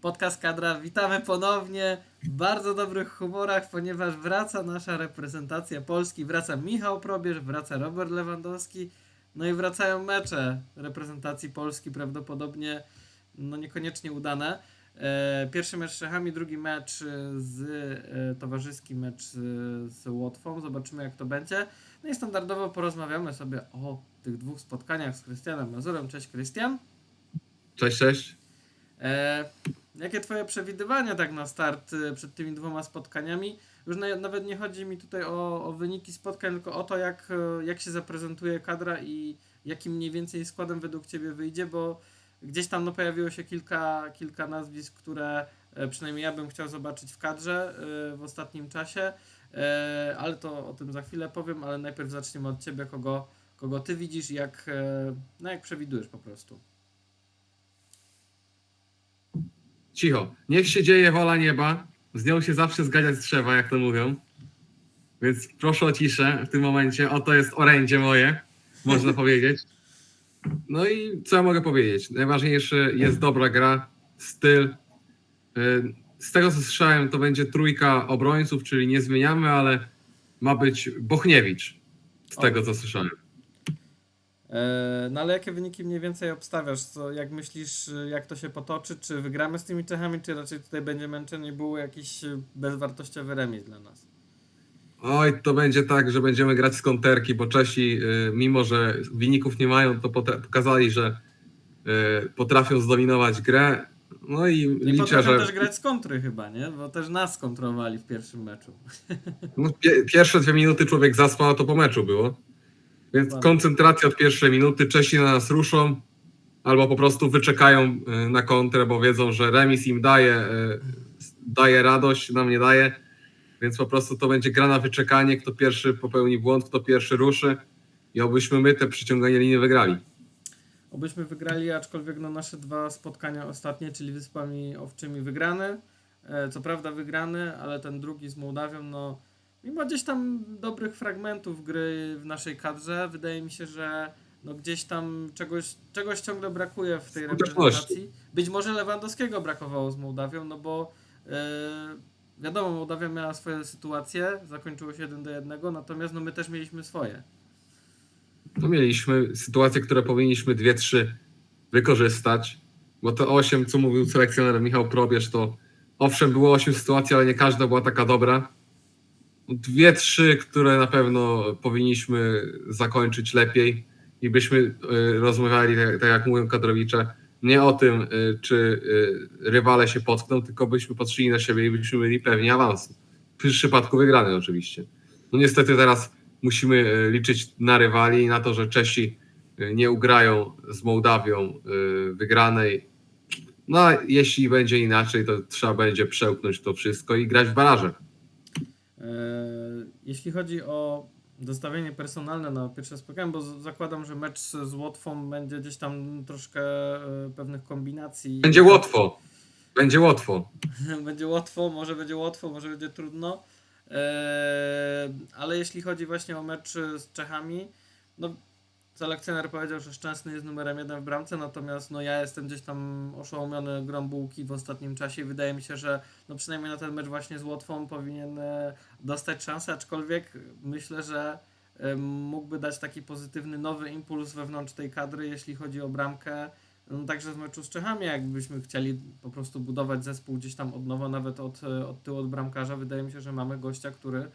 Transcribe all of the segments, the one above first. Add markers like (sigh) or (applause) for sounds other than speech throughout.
Podcast Kadra, witamy ponownie w bardzo dobrych humorach, ponieważ wraca nasza reprezentacja Polski, wraca Michał Probierz, wraca Robert Lewandowski, no i wracają mecze reprezentacji Polski, prawdopodobnie no niekoniecznie udane. E, Pierwszy mecz z Czechami, drugi mecz z e, towarzyski mecz z, Łotwą. Zobaczymy jak to będzie. No i standardowo porozmawiamy sobie o tych dwóch spotkaniach z Krystianem Mazurem. Cześć Krystian. Cześć, cześć. E, jakie twoje przewidywania tak na start e, przed tymi dwoma spotkaniami? Już na, nawet nie chodzi mi tutaj o, o wyniki spotkań, tylko o to jak, e, jak się zaprezentuje kadra i jakim mniej więcej składem według ciebie wyjdzie, bo gdzieś tam no, pojawiło się kilka, kilka nazwisk, które e, przynajmniej ja bym chciał zobaczyć w kadrze w ostatnim czasie, ale to o tym za chwilę powiem, ale najpierw zaczniemy od ciebie, kogo, kogo ty widzisz jak, no, jak przewidujesz po prostu. Cicho. Niech się dzieje wola nieba. Z nią się zawsze zgadzać trzeba, jak to mówią. Więc proszę o ciszę w tym momencie. Oto jest orędzie moje, można (laughs) powiedzieć. No i co ja mogę powiedzieć? Najważniejsze jest dobra gra, styl. Y, Z tego co słyszałem, to będzie trójka obrońców, czyli nie zmieniamy, ale ma być Bochniewicz. Z tego co słyszałem. E, No ale jakie wyniki mniej więcej obstawiasz? Co, jak myślisz, y, jak to się potoczy? Czy wygramy z tymi Czechami, czy raczej tutaj będzie męczenie było jakiś y, bezwartościowy remis dla nas? Oj, to będzie tak, że będziemy grać z konterki, bo Czesi, mimo że wyników nie mają, to pokazali, że potrafią zdominować grę. No i I liczę, że też grać z kontry chyba, nie? Bo też nas skontrowali w pierwszym meczu. no, pie- pierwsze dwie minuty człowiek zaspał, a to po meczu było. Więc koncentracja od pierwszej minuty, Czesi na nas ruszą, albo po prostu wyczekają y, na kontrę, bo wiedzą, że remis im daje, y, daje radość, nam nie daje. Więc po prostu to będzie gra na wyczekanie, kto pierwszy popełni błąd, kto pierwszy ruszy i obyśmy my te przyciąganie linii wygrali. Obyśmy wygrali, aczkolwiek no, nasze dwa spotkania ostatnie, czyli Wyspami Owczymi wygrane. E, Co prawda wygrany, ale ten drugi z Mołdawią, no mimo gdzieś tam dobrych fragmentów gry w naszej kadrze, wydaje mi się, że no gdzieś tam czegoś, czegoś ciągle brakuje w tej reprezentacji. Być może Lewandowskiego brakowało z Mołdawią, no bo e, wiadomo, Mołdawia miała swoje sytuacje, zakończyło się 1 do 1, natomiast no my też mieliśmy swoje. No mieliśmy sytuacje, które powinniśmy dwie, trzy wykorzystać, bo to osiem, co mówił selekcjoner Michał Probierz, to owszem było osiem sytuacji, ale nie każda była taka dobra. Dwie, trzy, które na pewno powinniśmy zakończyć lepiej i byśmy y, rozmawiali, tak, tak jak mówią kadrowicze, nie o tym, y, czy y, rywale się potkną, tylko byśmy patrzyli na siebie i byśmy mieli pewnie awansu. W przypadku wygrany oczywiście. No niestety teraz musimy liczyć na rywali, na to, że Czesi nie ugrają z Mołdawią wygranej. No a jeśli będzie inaczej, to trzeba będzie przełknąć to wszystko i grać w baraże. E, Jeśli chodzi o dostawienie personalne na pierwsze spotkanie, bo zakładam, że mecz z Łotwą będzie gdzieś tam troszkę e, pewnych kombinacji. Będzie łatwo. Będzie łatwo. (laughs) będzie łatwo, może będzie łatwo, może będzie trudno. E, ale jeśli chodzi właśnie o mecz z Czechami, no selekcjoner powiedział, że Szczęsny jest numerem jeden w bramce, natomiast no ja jestem gdzieś tam oszołomiony grą bułki w ostatnim czasie i wydaje mi się, że no przynajmniej na ten mecz właśnie z Łotwą powinien e, dostać szansę, aczkolwiek myślę, że e, mógłby dać taki pozytywny nowy impuls wewnątrz tej kadry, jeśli chodzi o bramkę. No, także w meczu z Czechami, jakbyśmy chcieli po prostu budować zespół gdzieś tam od nowa, nawet od, e, od tyłu od bramkarza, wydaje mi się, że mamy gościa, który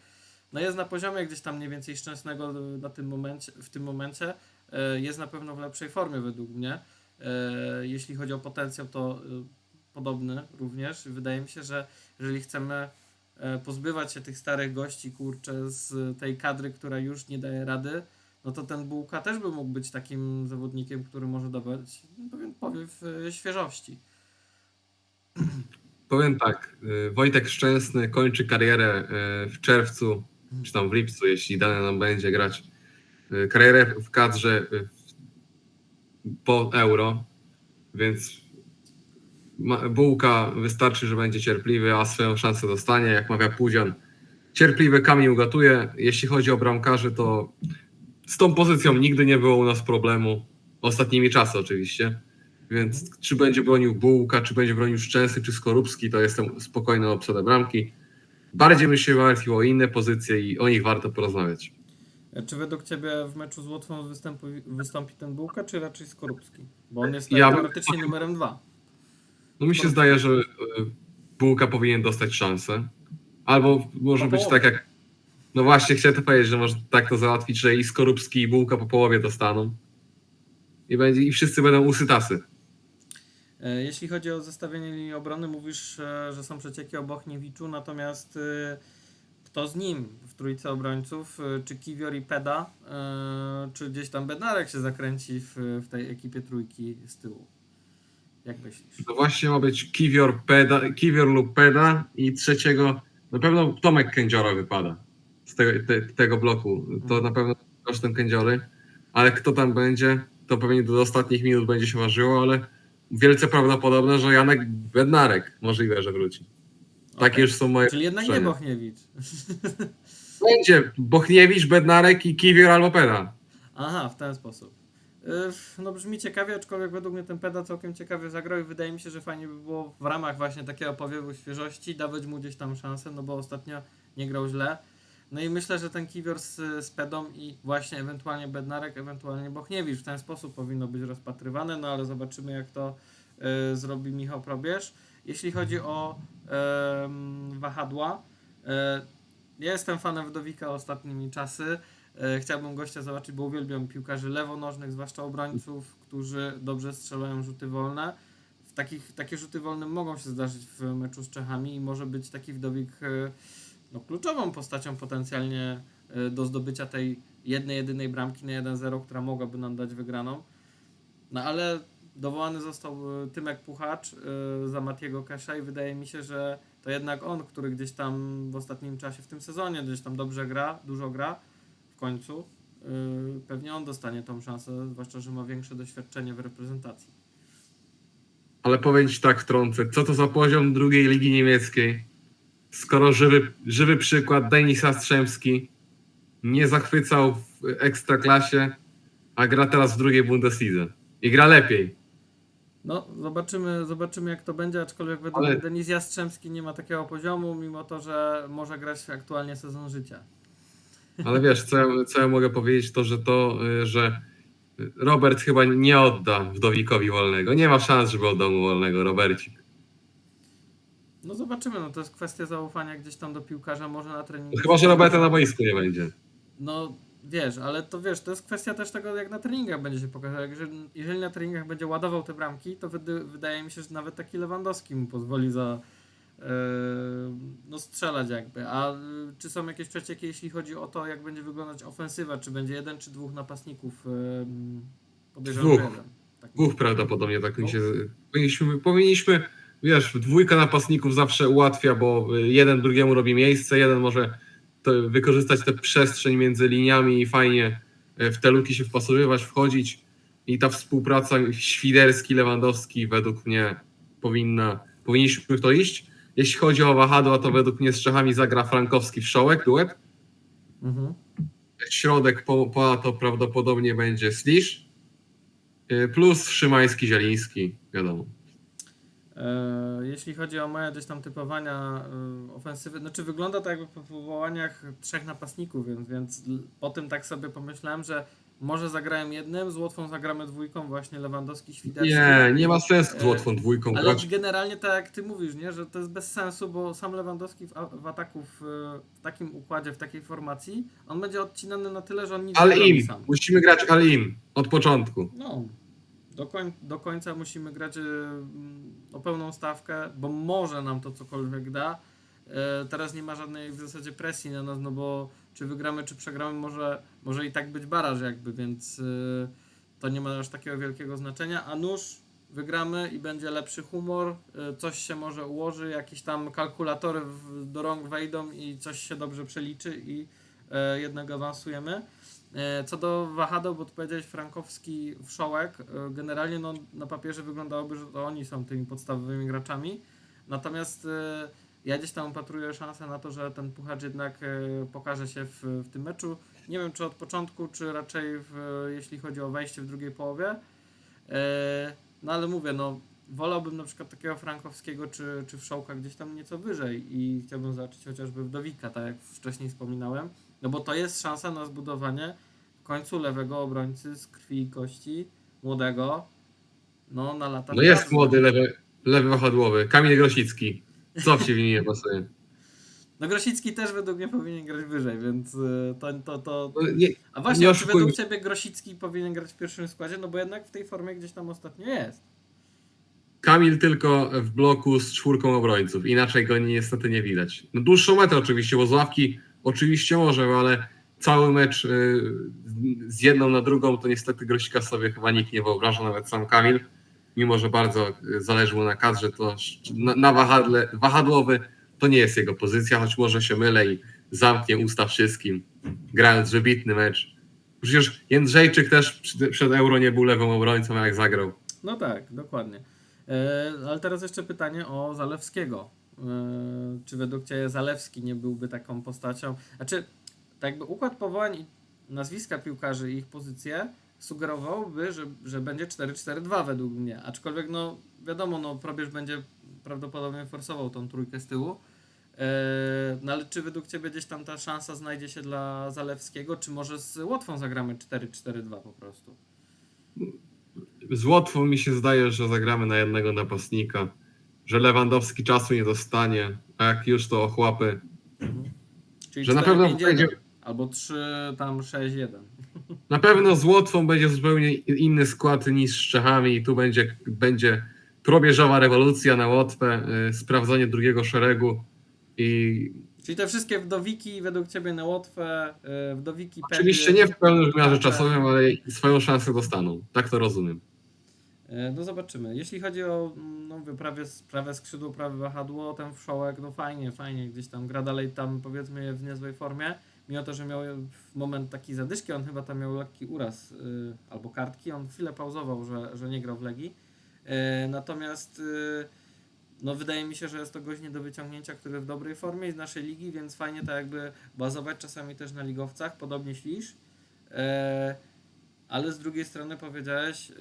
no jest na poziomie gdzieś tam mniej więcej szczęsnego na tym momencie, w tym momencie. E, Jest na pewno w lepszej formie według mnie. E, Jeśli chodzi o potencjał, to e, podobny również. Wydaje mi się, że jeżeli chcemy pozbywać się tych starych gości, kurczę, z tej kadry, która już nie daje rady, no to ten Bułka też by mógł być takim zawodnikiem, który może dawać pewien powiew świeżości. Powiem tak, Wojtek Szczęsny kończy karierę w czerwcu, czy tam w lipcu, jeśli dane nam będzie grać. Y, Karierę w kadrze y, po euro, więc Bułka wystarczy, że będzie cierpliwy, a swoją szansę dostanie, jak mawia Pudzian. Cierpliwy kamień ugatuje. Jeśli chodzi o bramkarzy, to z tą pozycją nigdy nie było u nas problemu. Ostatnimi czasy oczywiście. Więc czy będzie bronił Bułka, czy będzie bronił Szczęsny, czy Skorupski, to jestem spokojny o obsadę bramki. Bardziej bym się martwił o inne pozycje i o nich warto porozmawiać. E, Czy według Ciebie w meczu z Łotwą wystąpi ten Bułka, czy raczej Skorupski? Bo on jest Ja bym- teoretycznie numerem dwa. No mi się zdaje, że y, Bułka powinien dostać szansę. Albo może Po być połowie. tak jak. No właśnie, chciałem to powiedzieć, że może tak to załatwić, że i Skorupski, i Bułka po połowie dostaną. I, będzie, i wszyscy będą usytasy. E, Jeśli chodzi o zestawienie linii obrony, mówisz, e, że są przecieki o Bochniewiczu, natomiast e, kto z nim w trójce obrońców? E, Czy Kiwior i Peda, e, czy gdzieś tam Bednarek się zakręci w, w tej ekipie trójki z tyłu? Jak myślisz? No właśnie ma być Kiwior, Peda, Kiwior lub Peda i trzeciego, na pewno Tomek Kędziora wypada z tego, te, tego bloku. To na pewno kosztem Kędziory, ale kto tam będzie, to pewnie do ostatnich minut będzie się ważyło, ale wielce prawdopodobne, że Janek Bednarek możliwe, że wróci. Takie Okej. już są moje Czyli jednak nie. Bochniewicz. (laughs) Będzie Bochniewicz, Bednarek i Kiwior albo Peda. Aha, w ten sposób. Y, No brzmi ciekawie, aczkolwiek według mnie ten Peda całkiem ciekawie zagrał i wydaje mi się, że fajnie by było w ramach właśnie takiego powiewu świeżości dawać mu gdzieś tam szansę, no bo ostatnio nie grał źle. No i myślę, że ten Kiwior z, z Pedą i właśnie ewentualnie Bednarek, ewentualnie Bochniewicz w ten sposób powinno być rozpatrywane, no ale zobaczymy jak to y, zrobi Michał Probierz. Jeśli chodzi o wahadła, y, ja jestem fanem Wdowika ostatnimi czasy. E, Chciałbym gościa zobaczyć, bo uwielbiam piłkarzy lewonożnych, zwłaszcza obrońców, którzy dobrze strzelają rzuty wolne. W takich, takie rzuty wolne mogą się zdarzyć w meczu z Czechami i może być taki Wdowik e, no, kluczową postacią potencjalnie e, do zdobycia tej jednej, jedynej bramki na 1-0, która mogłaby nam dać wygraną. No ale dowołany został e, Tymek Puchacz e, za Matiego Kesza i wydaje mi się, że to jednak on, który gdzieś tam w ostatnim czasie, w tym sezonie gdzieś tam dobrze gra, dużo gra w końcu. Yy, pewnie on dostanie tą szansę, zwłaszcza, że ma większe doświadczenie w reprezentacji. Ale powiem ci tak wtrącę, co to za poziom drugiej ligi niemieckiej? Skoro żywy, żywy przykład Denis Jastrzębski nie zachwycał w ekstraklasie, a gra teraz w drugiej Bundeslidze. I gra lepiej. No, zobaczymy, zobaczymy jak to będzie, aczkolwiek według Ale- mnie Denis Jastrzębski nie ma takiego poziomu, mimo to, że może grać aktualnie sezon życia. Ale wiesz, co ja, co ja mogę powiedzieć, to że to, y, że Robert chyba nie odda Wdowikowi wolnego. Nie ma szans, żeby oddał mu wolnego, Robercik. No zobaczymy, no to jest kwestia zaufania gdzieś tam do piłkarza, może na treningu. Chyba, że Roberta na boisku nie będzie. No wiesz, ale to wiesz, to jest kwestia też tego, jak na treningach będzie się pokazał. Jeżeli, jeżeli na treningach będzie ładował te bramki, to wydy, wydaje mi się, że nawet taki Lewandowski mu pozwoli za e, no strzelać jakby. A y, czy są jakieś przecieki, jeśli chodzi o to, jak będzie wyglądać ofensywa? Czy będzie jeden czy dwóch napastników? E, podejrzewam, Dwóch. jeden. Tak. Dwóch prawdopodobnie tak mi się. Powinniśmy, powinniśmy, wiesz, dwójka napastników zawsze ułatwia, bo jeden drugiemu robi miejsce, jeden może to, wykorzystać tę przestrzeń między liniami i fajnie y, w te luki się wpasowywać, wchodzić. I ta współpraca Świderski, Lewandowski według mnie powinna, powinniśmy w to iść. Jeśli chodzi o wahadła, to według mnie z Czechami zagra Frankowski w Szołek, duet. Mhm. Środek po, po to prawdopodobnie będzie Slisz. y, Plus Szymański, Zieliński, wiadomo. E, Jeśli chodzi o moje gdzieś tam typowania e, ofensywy, znaczy wygląda to jakby po powołaniach trzech napastników, więc, więc po tym tak sobie pomyślałem, że może zagrałem jednym, z Łotwą zagramy dwójką, właśnie Lewandowski, Świderski. Nie, nie ma sensu z łatwą dwójką Ale grać. generalnie tak jak ty mówisz, nie, że to jest bez sensu, bo sam Lewandowski w, w ataku w, w takim układzie, w takiej formacji, on będzie odcinany na tyle, że on nic Ale nie robi im, sam. musimy grać ale im od początku. No, do, koń, do końca musimy grać mm, o pełną stawkę, bo może nam to cokolwiek da. E, teraz nie ma żadnej w zasadzie presji na nas, no bo czy wygramy, czy przegramy, może, może i tak być baraż jakby, więc e, to nie ma aż takiego wielkiego znaczenia, a nuż wygramy i będzie lepszy humor, e, coś się może ułoży, jakieś tam kalkulatory do rąk wejdą i coś się dobrze przeliczy i e, jednak awansujemy. E, Co do wahadeł, bo tu powiedziałeś Frankowski Wszołek, e, generalnie no, na papierze wyglądałoby, że to oni są tymi podstawowymi graczami. Natomiast e, ja gdzieś tam upatruję szansę na to, że ten puchacz jednak pokaże się w, w tym meczu. Nie wiem, czy od początku, czy raczej w, jeśli chodzi o wejście w drugiej połowie. No ale mówię, no wolałbym na przykład takiego Frankowskiego czy, czy Wszołka gdzieś tam nieco wyżej i chciałbym zobaczyć chociażby Wdowika, tak jak wcześniej wspominałem, no bo to jest szansa na zbudowanie w końcu lewego obrońcy z krwi i kości, młodego, no na lata No jest młody lewy, lewy wahadłowy, Kamil Grosicki. Co w nim nie pasuje? No Grosicki też według mnie powinien grać wyżej, więc y, to, to, to... No, nie, A właśnie, nie czy według Ciebie Grosicki powinien grać w pierwszym składzie? No bo jednak w tej formie gdzieś tam ostatnio jest. Kamil tylko w bloku z czwórką obrońców. Inaczej go niestety nie widać. No, dłuższą metę oczywiście, bo z ławki oczywiście może, ale cały mecz y, z jedną na drugą to niestety Grosika sobie chyba nikt nie wyobraża, nawet sam Kamil. Mimo, że bardzo y, zależy mu na kadrze, to na, wahadle, wahadłowy to nie jest jego pozycja, choć może się mylę i zamknie usta wszystkim, grając wybitny mecz. Przecież Jędrzejczyk też przed Euro nie był lewą obrońcą, jak zagrał. No tak, dokładnie. E, ale teraz jeszcze pytanie o Zalewskiego. E, czy według Ciebie Zalewski nie byłby taką postacią? Znaczy, tak jakby układ powołań nazwiska piłkarzy i ich pozycje sugerowałby, że, że będzie 4-4-2 według mnie. Aczkolwiek, no wiadomo, no probierz będzie prawdopodobnie forsował tą trójkę z tyłu. E, no ale czy według Ciebie gdzieś tam ta szansa znajdzie się dla Zalewskiego, czy może z Łotwą zagramy 4-4-2 po prostu? Z Łotwą mi się zdaje, że zagramy na jednego napastnika, że Lewandowski czasu nie dostanie, a jak już to ochłapy. Czyli Że na pewno 4-5-1, będzie- Albo 3, tam 6-1. Na pewno z Łotwą będzie zupełnie inny skład niż z Czechami i tu będzie, będzie probierzowa rewolucja na Łotwę, y, sprawdzenie drugiego szeregu i Czyli te wszystkie wdowiki według Ciebie na Łotwę, y, wdowiki oczywiście nie w pełnym wymiarze czasowym, ale swoją szansę dostaną. Tak to rozumiem. Y, No zobaczymy. Jeśli chodzi o no, mówię, prawie, prawe skrzydło, prawe wahadło, ten wszołek, no fajnie, fajnie, gdzieś tam gra dalej tam powiedzmy w niezłej formie. Mimo to, że miał moment taki zadyszki, on chyba tam miał lekki uraz y, albo kartki, on chwilę pauzował, że, że nie grał w Legii. Y, natomiast y, no wydaje mi się, że jest to gość nie do wyciągnięcia, który w dobrej formie jest z naszej ligi, więc fajnie tak jakby bazować czasami też na ligowcach, podobnie ślisz. E, ale z drugiej strony powiedziałeś, y,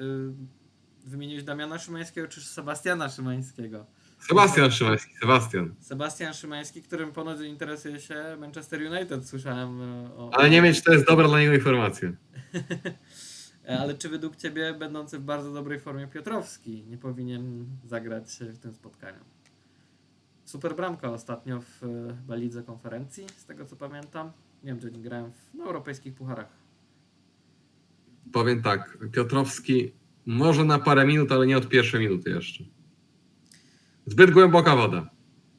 wymieniłeś Damiana Szymańskiego czy Sebastiana Szymańskiego. Sebastian Szymański, Sebastian. Sebastian Szymański, którym ponoć interesuje się Manchester United, słyszałem e, o... Ale nie mieć to jest dobra dla niego informacja. E, (laughs) Ale czy według Ciebie, będący w bardzo dobrej formie Piotrowski, nie powinien zagrać w tym spotkaniu? Super bramka ostatnio w e, chyba lidze konferencji, z tego co pamiętam. Nie wiem, czy oni grają w no, europejskich pucharach. Powiem tak, Piotrowski może na parę minut, ale nie od pierwszej minuty jeszcze. Zbyt głęboka woda.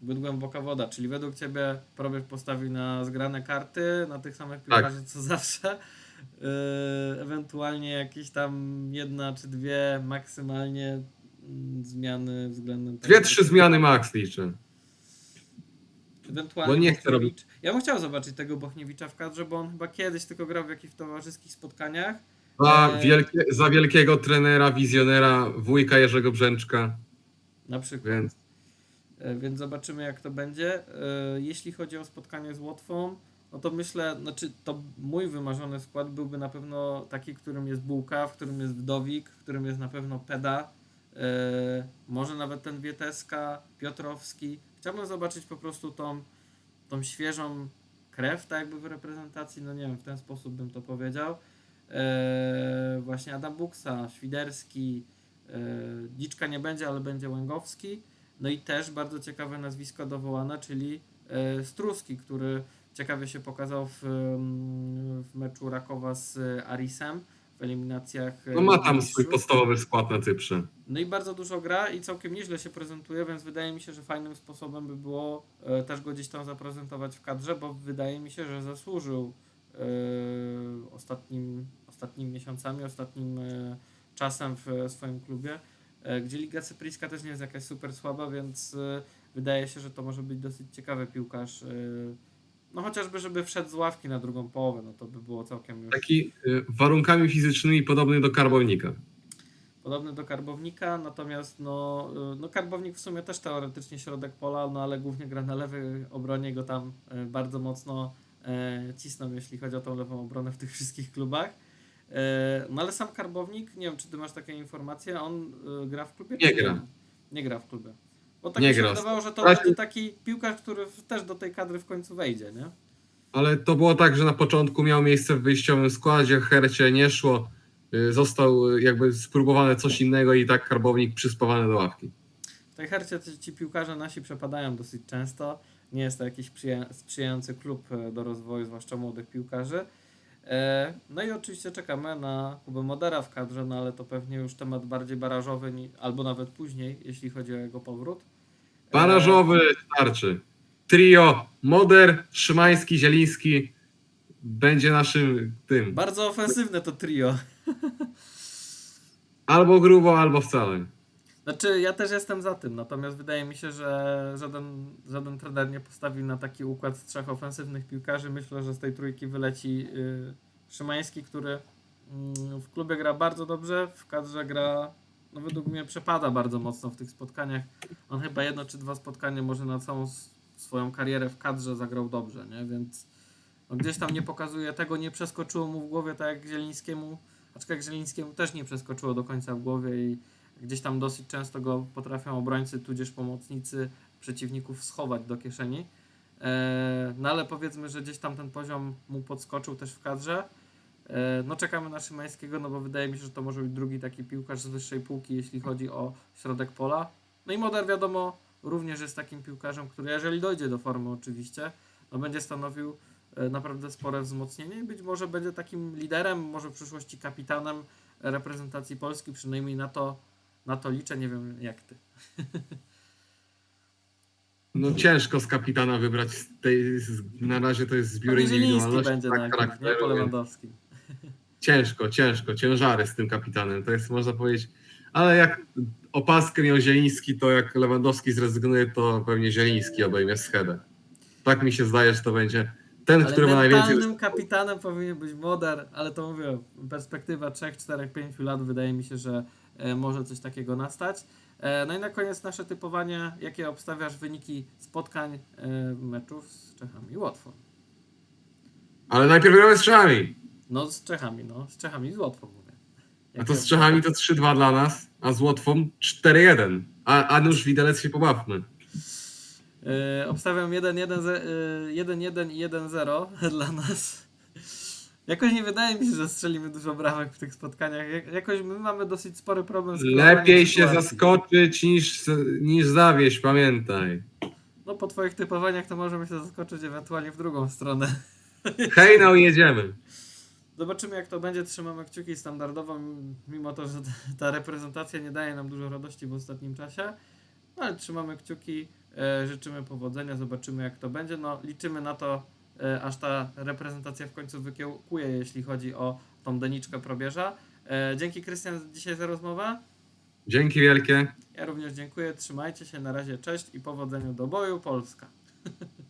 Zbyt głęboka woda, czyli według Ciebie Probierz postawi na zgrane karty, na tych samych Tak. piłkarzy co zawsze. Yy, ewentualnie jakieś tam jedna czy dwie maksymalnie mm, zmiany względem Dwie, tego, trzy zmiany max liczę. Ewentualnie Bo nie chcę Bochniewicz. Ja bym chciał zobaczyć tego Bochniewicza w kadrze, bo on chyba kiedyś tylko grał w jakichś towarzyskich spotkaniach. Za, Eee. wielkie, za wielkiego trenera, wizjonera, wujka Jerzego Brzęczka, Na przykład. więc E, Więc zobaczymy, jak to będzie. E, Jeśli chodzi o spotkanie z Łotwą, no to myślę, znaczy to mój wymarzony skład byłby na pewno taki, w którym jest Bułka, w którym jest Wdowik, w którym jest na pewno Peda, e, może nawet ten Wieteska, Piotrowski. Chciałbym zobaczyć po prostu tą, tą świeżą krew, tak jakby w reprezentacji, no nie wiem, w ten sposób bym to powiedział. E, właśnie Adam Buksa, Świderski, e, Dziczka nie będzie, ale będzie Łęgowski. No i też bardzo ciekawe nazwisko dowołane, czyli e, Struski, który ciekawie się pokazał w, mm, w meczu Rakowa z Arisem w eliminacjach. e, no ma tam swój podstawowy skład na Cyprze. No i bardzo dużo gra i całkiem nieźle się prezentuje, więc wydaje mi się, że fajnym sposobem by było e, też go gdzieś tam zaprezentować w kadrze, bo wydaje mi się, że zasłużył e, ostatnim, ostatnimi miesiącami, ostatnim e, czasem w swoim klubie, e, gdzie Liga Cypryjska też nie jest jakaś super słaba, więc e, wydaje się, że to może być dosyć ciekawy piłkarz. No chociażby, żeby wszedł z ławki na drugą połowę, no to by było całkiem już Taki warunkami fizycznymi podobny do karbownika. podobny do karbownika, natomiast no, no karbownik w sumie też teoretycznie środek pola, no ale głównie gra na lewej obronie, go tam bardzo mocno cisną, jeśli chodzi o tą lewą obronę w tych wszystkich klubach. E, No ale sam Karbownik, nie wiem czy ty masz takie informacje, on e, gra w klubie? Nie gra. Nie gra w klubie. Bo tak Nie mi się gra. wydawało, że to będzie taki piłkarz, który też do tej kadry w końcu wejdzie, nie? Ale to było tak, że na początku miał miejsce w wyjściowym składzie, Hercie nie szło, y, został jakby spróbowane coś innego i tak Karbownik przyspawany do ławki. W tej hercie ci, piłkarze nasi przepadają dosyć często. Nie jest to jakiś przyja- sprzyjający klub e, do rozwoju, zwłaszcza młodych piłkarzy. E, No i oczywiście czekamy na Kubę Modera w kadrze, no ale to pewnie już temat bardziej barażowy, albo nawet później, jeśli chodzi o jego powrót. E, Barażowy starczy. Trio Moder, Szymański, Zieliński będzie naszym tym. Bardzo ofensywne to trio. (laughs) Albo grubo, albo wcale. Znaczy, ja też jestem za tym, natomiast wydaje mi się, że żaden, żaden trener nie postawił na taki układ z trzech ofensywnych piłkarzy. Myślę, że z tej trójki wyleci y, Szymański, który mm, w klubie gra bardzo dobrze, w kadrze gra, no według mnie przepada bardzo mocno w tych spotkaniach. On chyba jedno czy dwa spotkania może na całą swoją karierę w kadrze zagrał dobrze, nie? Więc no, gdzieś tam nie pokazuje tego, nie przeskoczyło mu w głowie tak jak Zielińskiemu, aczkolwiek Zielińskiemu też nie przeskoczyło do końca w głowie i gdzieś tam dosyć często go potrafią obrońcy tudzież pomocnicy przeciwników schować do kieszeni. E, No ale powiedzmy, że gdzieś tam ten poziom mu podskoczył też w kadrze. E, No czekamy na Szymańskiego, no bo wydaje mi się, że to może być drugi taki piłkarz z wyższej półki, jeśli chodzi o środek pola. No i Moder wiadomo również jest takim piłkarzem, który jeżeli dojdzie do formy oczywiście, no będzie stanowił e, naprawdę spore wzmocnienie i być może będzie takim liderem, może w przyszłości kapitanem reprezentacji Polski, przynajmniej na to, na to liczę, nie wiem jak ty. (laughs) No ciężko z kapitana wybrać z tej, z, na razie to jest zbiór indywidualności, będzie tak, na nie? po Lewandowskim. (laughs) Ciężko, ciężko, ciężary z tym kapitanem, to jest można powiedzieć, ale jak opaskę miał Zieliński, to jak Lewandowski zrezygnuje, to pewnie Zieliński obejmie schedę. Tak mi się zdaje, że to będzie ten, Ale który ma najwięcej... kapitanem powinien być Moder, ale to mówię, perspektywa 3, 4, 5 lat wydaje mi się, że e, może coś takiego nastać. E, no i na koniec nasze typowanie, jakie obstawiasz wyniki spotkań e, meczów z Czechami i Łotwą? Ale najpierw gramy z Czechami, No z Czechami, no z Czechami i z Łotwą mówię. a to z Czechami to 3-2 dla nas, a z Łotwą 4-1. A, a już widelec się pobawmy. Yy, obstawiam 1-1 ze- yy, 1-1 i 1-0 (laughs) dla nas. Jakoś nie wydaje mi się, że strzelimy dużo bramek w tych spotkaniach. Jak- Jakoś my mamy dosyć spory problem z Lepiej się sytuacji. zaskoczyć niż, niż zawieść, pamiętaj. No po twoich typowaniach to możemy się zaskoczyć ewentualnie w drugą stronę. (laughs) Hej, no jedziemy. Zobaczymy jak to będzie. Trzymamy kciuki standardowo, mimo to, że ta- ta reprezentacja nie daje nam dużo radości w ostatnim czasie. No ale trzymamy kciuki, e, życzymy powodzenia, zobaczymy jak to będzie. No liczymy na to, e, aż ta reprezentacja w końcu wykiełkuje, jeśli chodzi o tą deniczkę probierza. E, dzięki Krystian dzisiaj za rozmowę. Dzięki wielkie. Ja również dziękuję, trzymajcie się, na razie cześć i powodzenia do boju Polska. (laughs)